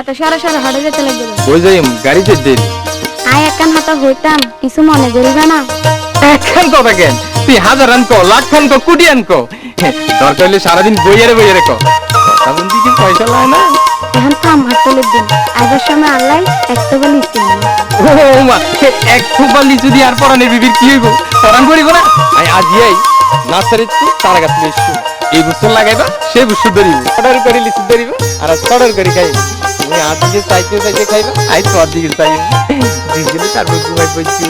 এত সারা সারা হাটে যেতে লাগবে দেরি। আয় একখান হাতা হইতাম কিছু মনে করিবে না। একখান কথা কেন? তুই হাজার আনকো লাখ খান কো কোটি আনকো। দরকার হলে সারাদিন বইয়ারে বইয়ারে কো কথা বলতে কি পয়সা লাগে না? এখন থাম হাটলের দিন আজের সময় আল্লাহ একটা বলে ও মা এক খুবা লিচু দিয়ে আর পরানের বিবির কি হইব? পরান করিব না? আই আজি আই নার্সারি তু তারা গাছ এই বছর লাগাইবা সেই বছর ধরিব। অর্ডার করে লিচু ধরিব আর অর্ডার করে খাইব। তুমি আর দিকে চাইতে চাইতে খাইবা আই তোর দিকে চাইব দিলে তারপর ঘুমাই পড়ছি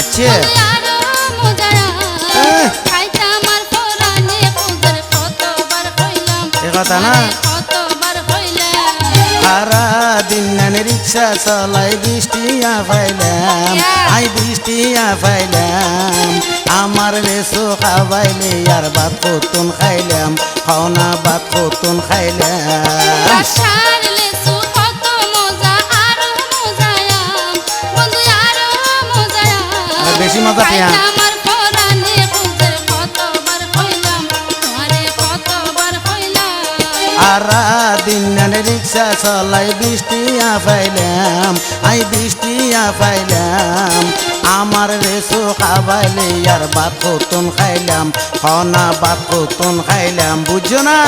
আচ্ছা। কথা না? সারা দিন নানে রিক্সা চলাই বৃষ্টিয়া পাইলাম আই বৃষ্টিয়া পাইলাম আমার রেসো খাবাইলে আর ভাত কতুন খাইলাম খাওনা ভাত কতুন খাইলাম। লেসু আরও আরও আর বেশি মজা পেয়া। সারা দিন রিক্সা চলাই বৃষ্টিয়া পাইলাম আই বৃষ্টিয়া পাইলাম আমার রেসো খাবাইলে আর কতুন খাইলাম হনা কতুন খাইলাম বুঝো না?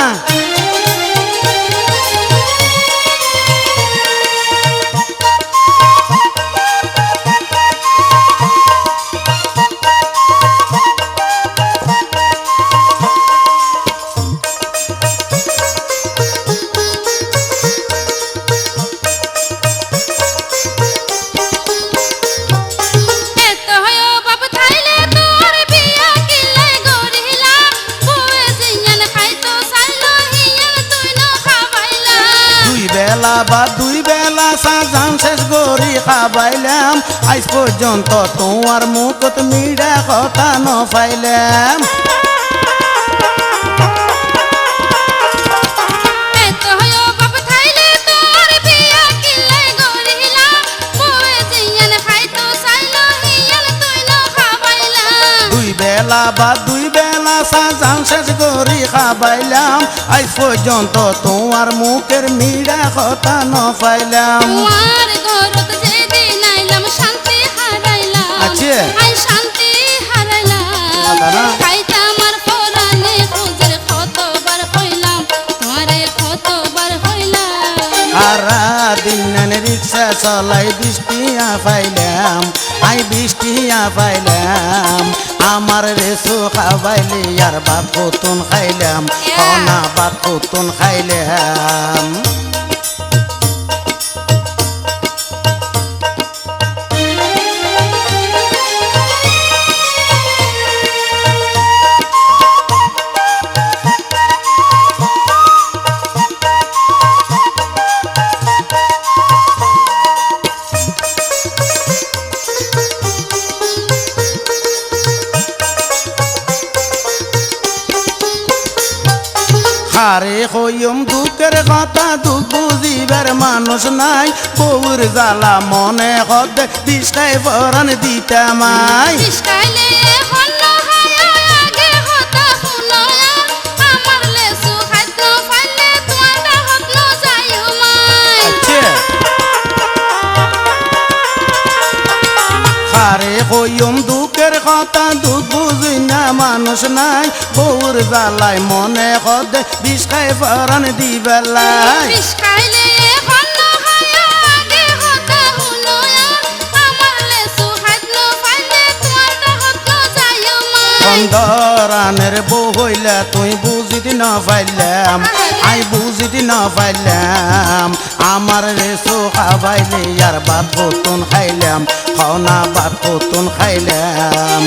বেলা বা দুই বেলা সাজান শেষ গরি খাবাইলাম। আজ পর্যন্ত তোমার মুখত মিডা কথা ন পাইলাম বেলা বা দুই বেলা সাজান শেষ খাবাইলাম আজ পর্যন্ত তোমার মুখের মিডা কথা ন পাইলাম। আছে? শান্তি হারাইলাম। সারা দিন নানে রিক্সা চলাই বৃষ্টিয়া পাইলাম আই বৃষ্টিয়া পাইলাম। আমার রেসু খাবাইলে আর বাপ কতুন খাইলাম না বাপ কতুন খাইলাম। হারে হইম দুঃখের কথা দুঃখ বুঝিবার মানুষ নাই। বউর জ্বালা মনে হদ দিশাই বরণ যাইও মাই। হারে হইম দুঃখের কথা দুঃখ বুঝি না মানুষ নাই। বউর জ্বালায় মনে হদ বিষাই বরণ দিবেলাই ইস্কাইলে হন্ন হায়া আগে হতা শুনয়া আমার লেসু খাদ্য ফাইলে তোমারটা হত ন যাইও মাই। চন্দরানের বউ হইলে তুই বুঝিতে না পাইলাম। আই বুঝিতে না পাইলাম। আমার রেসো খাবাইলে আর ভাত কতুন খাইলাম। খাওনা ভাত কতুন খাইলাম।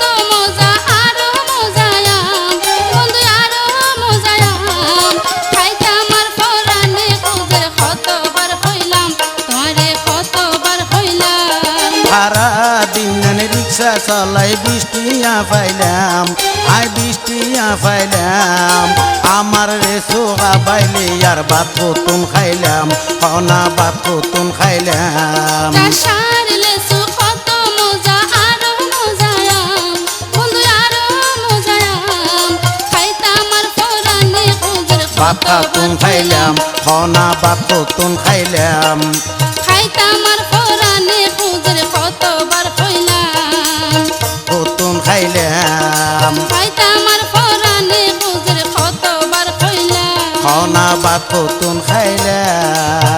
আরও আরও সারা দিন রিক্সা চলাই বৃষ্টিয়া পাইলাম আই বৃষ্টিয়া পাইলাম আমার রেসো খাবাইলে আর ভাত কতুন খাইলাম ভাত কতুন খাইলাম। ভাত তুন খাইলাম খনা ভাত তুন খাইলাম। খাইতাম আর ফোরানে খুঁজের কতবার কইলাম। তুন খাইলাম। খাইতাম আর ফোরানে খুঁজের কতবার কইলাম। খনা ভাত তুন খাইলাম।